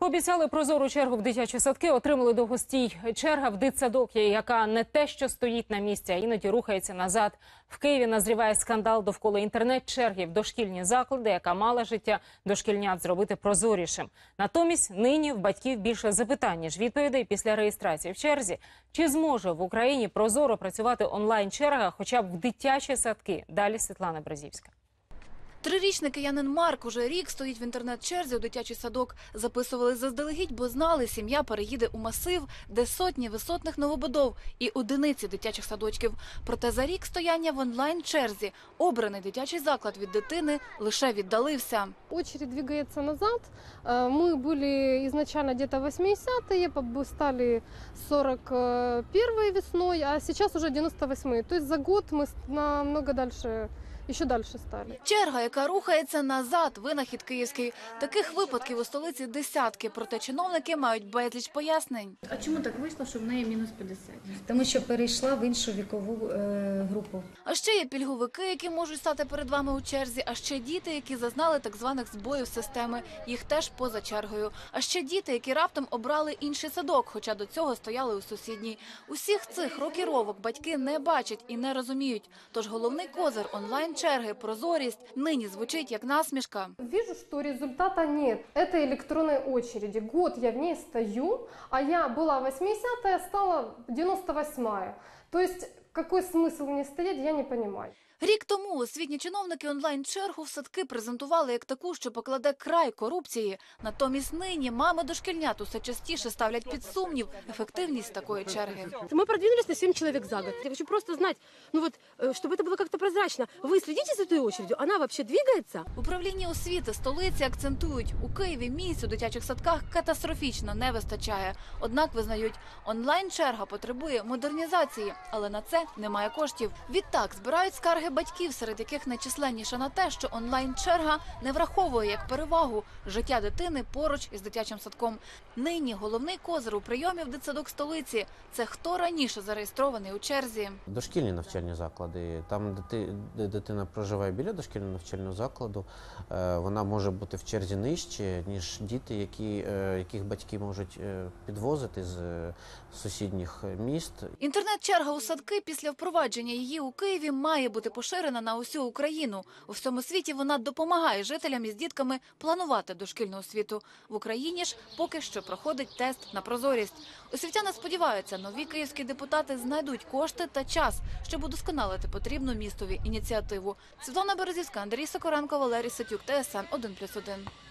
Пообіцяли прозору чергу в дитячі садки, отримали довгостій. Черга в дитсадок, яка не те, що стоїть на місці, а іноді рухається назад. В Києві назріває скандал довкола інтернет-черги в дошкільні заклади, яка мала життя дошкільнят зробити прозорішим. Натомість нині в батьків більше запитань, ніж відповідей після реєстрації в черзі. Чи зможе в Україні прозоро працювати онлайн-черга хоча б в дитячі садки? Далі Світлана Бразівська. Трирічний киянин Марк уже рік стоїть в інтернет-черзі у дитячий садок. Записували заздалегідь, бо знали, сім'я переїде у масив, де сотні висотних новобудов і одиниці дитячих садочків. Проте за рік стояння в онлайн-черзі обраний дитячий заклад від дитини лише віддалився. Очередь двигается назад. Э, Мы были изначально где-то 80-е, поб- стали 41 весной, а сейчас уже 98-е. То есть за год мы с- намного дальше, еще дальше стали. Черга, яка рухається назад, винахід київський. Таких випадків у столиці десятки, проте чиновники мають безліч пояснень. А чому так вийшло, що в неї мінус 50? тому що перейшла в іншу вікову е, групу. А ще є пільговики, які можуть стати перед вами у черзі. А ще діти, які зазнали так званих збоїв системи. Їх теж поза чергою. А ще діти, які раптом обрали інший садок, хоча до цього стояли у сусідній. Усіх цих рокіровок батьки не бачать і не розуміють. Тож головний козир онлайн черги, прозорість нині звучить як насмішка. Вижу, что результата нет этой электронной очереди. Год я в ней стою, а я была 80-я, стала 98-я. То есть какой смысл мне стоять, я не понимаю. Рік тому освітні чиновники онлайн-чергу в садки презентували як таку, що покладе край корупції. Натомість нині мами дошкільнят усе частіше ставлять під сумнів ефективність такої черги. Мы продвинулись на 7 человек за год. Я хочу просто знать, ну вот, э, чтобы это было как-то прозрачно. Вы следите за этой очередью? Она вообще двигается? Управління освіти столиці акцентують, у Києві місць у дитячих садках катастрофічно не вистачає. Однак визнають, онлайн-черга потребує модернізації, але на це немає коштів. Відтак збирають скарги батьків, серед яких найчисленніше на те, що онлайн-черга не враховує як перевагу життя дитини поруч із дитячим садком. Нині головний козир у прийомі в дитсадок столиці це хто раніше зареєстрований у черзі. Дошкільні навчальні заклади. Там, де, дитина проживає біля дошкільного навчального закладу, е, вона може бути в черзі нижче, ніж діти, які, е, яких батьки можуть е, підвозити з сусідніх міст. Інтернет-черга у садки після впровадження її у Києві має бути поширена на усю Україну. У всьому світі вона допомагає жителям із дітками планувати дошкільну освіту. В Україні ж поки що проходить тест на прозорість. Освітяни сподіваються, нові київські депутати знайдуть кошти та час, щоб удосконалити потрібну містові ініціативу. Світлана Березівська, Андрій Сокоренко, Валерій Сатюк, ТСН 1+,1.